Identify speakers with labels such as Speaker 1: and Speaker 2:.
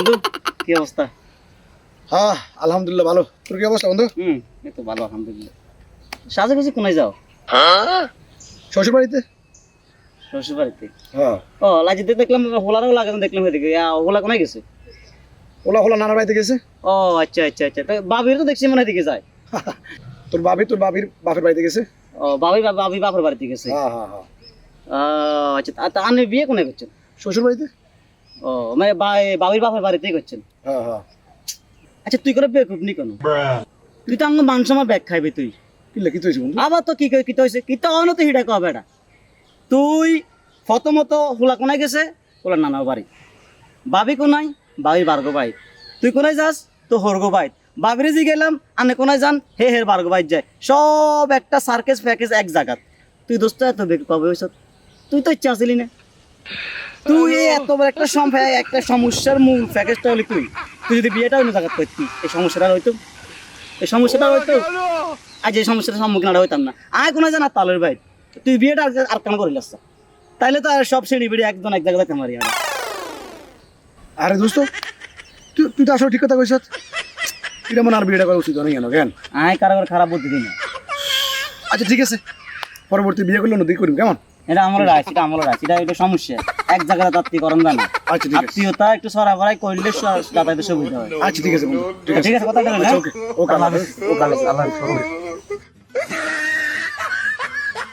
Speaker 1: বন্ধু কি অবস্থা?
Speaker 2: হ্যাঁ আলহামদুলিল্লাহ ভালো। তোর কি অবস্থা বন্ধু?
Speaker 1: হুম এই তো ভালো আলহামদুলিল্লাহ। সাজে গুজি কোনায় যাও?
Speaker 2: শ্বশুর বাড়িতে
Speaker 1: শ্বশুর বাড়িতে
Speaker 2: হ্যাঁ।
Speaker 1: ও লাজিতে দেখলাম হোলারও লাগানো দেখলাম আ, হোলা কোনায় গেছে?
Speaker 2: ওলা হোলা নানার বাড়িতে গেছে।
Speaker 1: ও আচ্ছা আচ্ছা আচ্ছা। তো বাবির তো দেখছি মনে এদিকে যায়।
Speaker 2: তোর বাবি তোর বাবির বাপের বাড়িতে গেছে?
Speaker 1: ও বাবি বাবি বাপের বাড়িতে গেছে।
Speaker 2: হ্যাঁ হ্যাঁ হ্যাঁ।
Speaker 1: আচ্ছা তা- আপনি বিয়ে কোনায় করছেন
Speaker 2: শ্বশুর বাড়িতে
Speaker 1: ও মানে বাবির বাপের বাড়িতেই করছেন?
Speaker 2: হ্যাঁ হ্যাঁ।
Speaker 1: আচ্ছা তুই করে বিয়ে করবি কেন? তুই তো আমার মান সময় ব্যাগ খাইবি তুই।
Speaker 2: কি তুই
Speaker 1: আবার তো কি কি হয়েছে কি তো অন্য তো হিডা কবে এটা? তুই প্রথমত হুলা কোনায় গেছে? ওলা নানার বাড়ি। বাবি কোনায়? বাবি বার্গো বাই তুই কোনায় যাস? তো হরগো বাই বাবিরে জি গেলাম আনে কোনায় যান হে হের বার্গো বাইত যায়। সব একটা সার্কেস প্যাকেজ এক জায়গাত। তুই দোস্ত এত বেগ কবে হয়েছ তুই তো ইচ্ছা আসলি না। তুই এত বড় একটা সম্ভব একটা সমস্যার মূল প্যাকেজটা হলি তুই। তুই যদি বিয়েটা অন্য জায়গায় করতি এই সমস্যাটা হয়তো এই সমস্যাটা হয়তো আজ এই সমস্যাটার সম্মুখীন আর হইতাম না। আয় কোনো জানা তালের ভাই তুই বিয়েটা আর আর কেন তাইলে তো আর সব শ্রেণি বেড়ে একজন এক জায়গায় মারি আর
Speaker 2: আরে দোস্ত তুই তুই তো আসলে ঠিক কথা কইছ এটা মনে আর বিয়েটা করা উচিত নয় কেন কেন?
Speaker 1: আয় কারও খারাপ বুদ্ধি দিই না।
Speaker 2: আচ্ছা ঠিক আছে। পরবর্তী বিয়ে করলে নদী করিম কেমন?
Speaker 1: এটা আমার রাইস এটা আমার রাইস এটা এটা সমস্যা। এক জায়গায় তাত্তি করন জানা।
Speaker 2: আচ্ছা ঠিক আছে।
Speaker 1: আত্মীয়তা একটু সরাবরাই করলে যাতায়াতের সুবিধা হয়।
Speaker 2: আচ্ছা ঠিক আছে ঠিক আছে।
Speaker 1: কথা বলেন
Speaker 2: আচ্ছা ওকে ওকে আল্লাহ হাফেজ।
Speaker 1: আল্লাহ হাফেজ।